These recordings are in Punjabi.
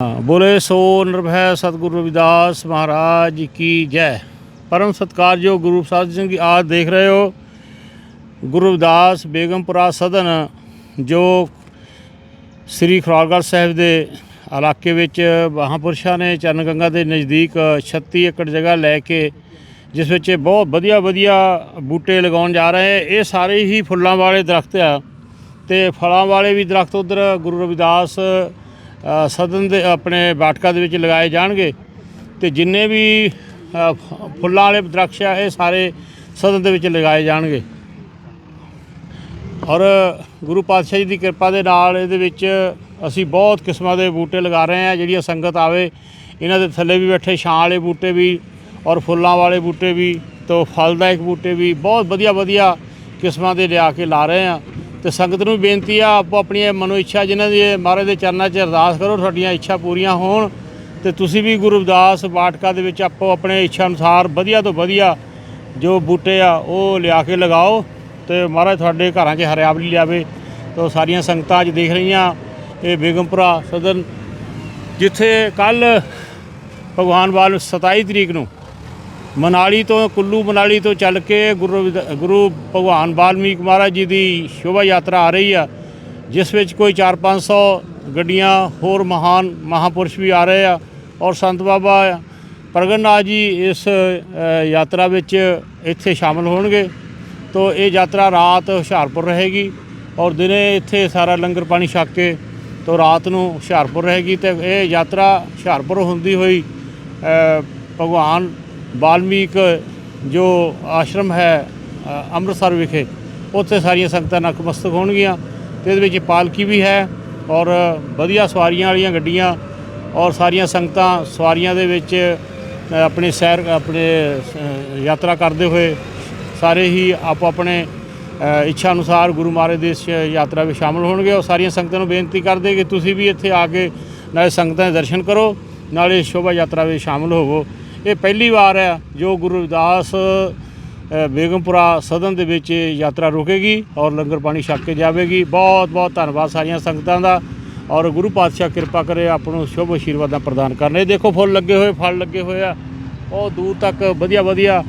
ਹਾਂ, ਬੋਲੇ ਸੋ ਨਿਰਭੈ ਸਤਿਗੁਰੂ ਰਵਿਦਾਸ ਮਹਾਰਾਜ ਕੀ ਜੈ। ਪਰਮ ਸਤਿਕਾਰਯੋਗ ਗੁਰੂ ਸਾਹਿਬ ਸਿੰਘ ਜੀ ਆਜ ਦੇਖ ਰਹੇ ਹੋ। ਗੁਰੂ ਰਵਿਦਾਸ ਬੇਗਮਪੁਰਾ ਸਦਨ ਜੋ ਸ੍ਰੀ ਖਰੋਲਗੜ੍ਹ ਸਾਹਿਬ ਦੇ ਇਲਾਕੇ ਵਿੱਚ ਮਹਾਂਪੁਰਸ਼ਾਂ ਨੇ ਚਰਨ ਗੰਗਾ ਦੇ ਨਜ਼ਦੀਕ 36 ਏਕੜ ਜਗ੍ਹਾ ਲੈ ਕੇ ਜਿਸ ਵਿੱਚ ਬਹੁਤ ਵਧੀਆ ਵਧੀਆ ਬੂਟੇ ਲਗਾਉਣ ਜਾ ਰਹੇ ਇਹ ਸਾਰੇ ਹੀ ਫੁੱਲਾਂ ਵਾਲੇ ਦਰਖਤ ਆ ਤੇ ਫਲਾਂ ਵਾਲੇ ਵੀ ਦਰਖਤ ਉਧਰ ਗੁਰੂ ਰਵਿਦਾਸ ਸਦਨ ਦੇ ਆਪਣੇ ਬਾਟਕਾ ਦੇ ਵਿੱਚ ਲਗਾਏ ਜਾਣਗੇ ਤੇ ਜਿੰਨੇ ਵੀ ਫੁੱਲਾਂ ਵਾਲੇ ਦਰਖਤ ਆ, ਇਹ ਸਾਰੇ ਸਦਨ ਦੇ ਵਿੱਚ ਲਗਾਏ ਜਾਣਗੇ। ਔਰ ਗੁਰੂ ਪਾਤਸ਼ਾਹ ਜੀ ਦੀ ਕਿਰਪਾ ਦੇ ਨਾਲ ਇਹਦੇ ਵਿੱਚ ਅਸੀਂ ਬਹੁਤ ਕਿਸਮਾਂ ਦੇ ਬੂਟੇ ਲਗਾ ਰਹੇ ਹਾਂ, ਜਿਹੜੀਆਂ ਸੰਗਤ ਆਵੇ, ਇਹਨਾਂ ਦੇ ਥੱਲੇ ਵੀ ਬੈਠੇ, ਛਾਂ ਵਾਲੇ ਬੂਟੇ ਵੀ ਔਰ ਫੁੱਲਾਂ ਵਾਲੇ ਬੂਟੇ ਵੀ, ਤੋਂ ਫਲਦਾਇਕ ਬੂਟੇ ਵੀ ਬਹੁਤ ਵਧੀਆ ਵਧੀਆ ਕਿਸਮਾਂ ਦੇ ਲਿਆ ਕੇ ਲਾ ਰਹੇ ਹਾਂ। ਤੇ ਸੰਗਤ ਨੂੰ ਬੇਨਤੀ ਆ, ਆਪੋ ਆਪਣੀਆਂ ਮਨੋ ਇੱਛਾ ਜਿਨ੍ਹਾਂ ਦੀ ਮਹਾਰਾਜ ਦੇ ਚਰਨਾਂ 'ਚ ਅਰਦਾਸ ਕਰੋ, ਤੁਹਾਡੀਆਂ ਇੱਛਾ ਪੂਰੀਆਂ ਹੋਣ ਤੇ ਤੁਸੀਂ ਵੀ ਗੁਰੂ ਰਵਿਦਾਸ ਬਾਟਕਾ ਦੇ ਵਿੱਚ ਆਪੋ ਆਪਣੇ ਇੱਛਾ ਅਨੁਸਾਰ ਵਧੀਆ ਤੋਂ ਵਧੀਆ ਜੋ ਬੂਟੇ ਆ, ਉਹ ਲਿਆ ਕੇ ਲਗਾਓ ਤੇ ਮਹਾਰਾਜ ਤੁਹਾਡੇ ਘਰਾਂ 'ਚ ਹਰਿਆਵਲੀ ਲਿਆਵੇ। ਤੋ ਸਾਰੀਆਂ ਸੰਗਤਾਂ ਅੱਜ ਦੇਖ ਰਹੀਆਂ, ਇਹ ਬੇਗਮਪੁਰਾ ਸਦਨ, ਜਿੱਥੇ ਕੱਲ ਭਗਵਾਨ ਵਾਲ 27 ਤਰੀਕ ਨੂੰ ਮਨਾਲੀ ਤੋਂ, ਕੁੱਲੂ ਮਨਾਲੀ ਤੋਂ ਚੱਲ ਕੇ ਗੁਰੂ ਗੁਰੂ ਭਗਵਾਨ ਬਾਲਮੀਕ ਮਹਾਰਾਜ ਜੀ ਦੀ ਸ਼ੋਭਾ ਯਾਤਰਾ ਆ ਰਹੀ ਆ, ਜਿਸ ਵਿੱਚ ਕੋਈ 4-500 ਗੱਡੀਆਂ ਹੋਰ ਮਹਾਨ ਮਹਾਪੁਰਸ਼ ਵੀ ਆ ਰਹੇ ਆ ਔਰ ਸੰਤ ਬਾਬਾ ਪ੍ਰਗਟਨਾਥ ਜੀ ਇਸ ਯਾਤਰਾ ਵਿੱਚ ਇੱਥੇ ਸ਼ਾਮਲ ਹੋਣਗੇ। ਤੋ ਇਹ ਯਾਤਰਾ ਰਾਤ ਹੁਸ਼ਿਆਰਪੁਰ ਰਹੇਗੀ ਔਰ ਦਿਨੇ ਇੱਥੇ ਸਾਰਾ ਲੰਗਰ ਪਾਣੀ ਛਕ ਕੇ ਤੋ ਰਾਤ ਨੂੰ ਹੁਸ਼ਿਆਰਪੁਰ ਰਹੇਗੀ ਤੇ ਇਹ ਯਾਤਰਾ ਹੁਸ਼ਿਆਰਪੁਰ ਹੁੰਦੀ ਹੋਈ ਭਗਵਾਨ ਵਾਲਮੀਕ ਜੋ ਆਸ਼ਰਮ ਹੈ ਅੰਮ੍ਰਿਤਸਰ ਵਿਖੇ, ਉੱਥੇ ਸਾਰੀਆਂ ਸੰਗਤਾਂ ਨਤਮਸਤਕ ਹੋਣਗੀਆਂ ਤੇ ਇਹਦੇ ਵਿੱਚ ਪਾਲਕੀ ਵੀ ਹੈ ਔਰ ਵਧੀਆ ਸਵਾਰੀਆਂ ਵਾਲੀਆਂ ਗੱਡੀਆਂ ਔਰ ਸਾਰੀਆਂ ਸੰਗਤਾਂ ਸਵਾਰੀਆਂ ਦੇ ਵਿੱਚ ਆਪਣੇ ਸੈਰ, ਆਪਣੇ ਯਾਤਰਾ ਕਰਦੇ ਹੋਏ ਸਾਰੇ ਹੀ ਆਪੋ ਆਪਣੇ ਇੱਛਾ ਅਨੁਸਾਰ ਗੁਰੂ ਮਹਾਰਾਜ ਦੀ ਇਸ ਯਾਤਰਾ ਵਿੱਚ ਸ਼ਾਮਲ ਹੋਣਗੇ ਔਰ ਸਾਰੀਆਂ ਸੰਗਤਾਂ ਨੂੰ ਬੇਨਤੀ ਕਰਦੇ ਕਿ ਤੁਸੀਂ ਵੀ ਇੱਥੇ ਆ ਕੇ ਨਾਲੇ ਸੰਗਤਾਂ ਦੇ ਦਰਸ਼ਨ ਕਰੋ, ਨਾਲੇ ਸ਼ੋਭਾ ਯਾਤਰਾ ਵਿੱਚ ਸ਼ਾਮਲ ਹੋਵੋ। ਇਹ ਪਹਿਲੀ ਵਾਰ ਹੈ, ਜੋ ਗੁਰੂ ਰਵਿਦਾਸ ਬੇਗਮਪੁਰਾ ਸਦਨ ਦੇ ਵਿੱਚ ਯਾਤਰਾ ਰੁਕੇਗੀ ਔਰ ਲੰਗਰ ਪਾਣੀ ਛਕ ਕੇ ਜਾਵੇਗੀ। ਬਹੁਤ ਬਹੁਤ ਧੰਨਵਾਦ ਸਾਰੀਆਂ ਸੰਗਤਾਂ ਦਾ ਔਰ ਗੁਰੂ ਪਾਤਸ਼ਾਹ ਕਿਰਪਾ ਕਰੇ ਆਪ ਨੂੰ ਸ਼ੁਭ ਆਸ਼ੀਰਵਾਦਾਂ ਪ੍ਰਦਾਨ ਕਰਨ। ਇਹ ਦੇਖੋ ਫੁੱਲ ਲੱਗੇ ਹੋਏ, ਫਲ ਲੱਗੇ ਹੋਏ ਆ। ਉਹ ਦੂਰ ਤੱਕ ਵਧੀਆ ਵਧੀਆ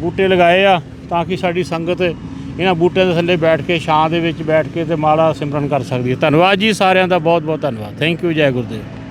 ਬੂਟੇ ਲਗਾਏ ਆ ਤਾਂ ਕਿ ਸਾਡੀ ਸੰਗਤ ਇਹਨਾਂ ਬੂਟਿਆਂ ਦੇ ਥੱਲੇ ਬੈਠ ਕੇ, ਛਾਂ ਦੇ ਵਿੱਚ ਬੈਠ ਕੇ ਤੇ ਮਾਲਾ ਸਿਮਰਨ ਕਰ ਸਕਦੀ ਹੈ। ਧੰਨਵਾਦ ਜੀ ਸਾਰਿਆਂ ਦਾ, ਬਹੁਤ ਬਹੁਤ ਧੰਨਵਾਦ। ਥੈਂਕ ਯੂ ਜੈ ਗੁਰਦੇਵ।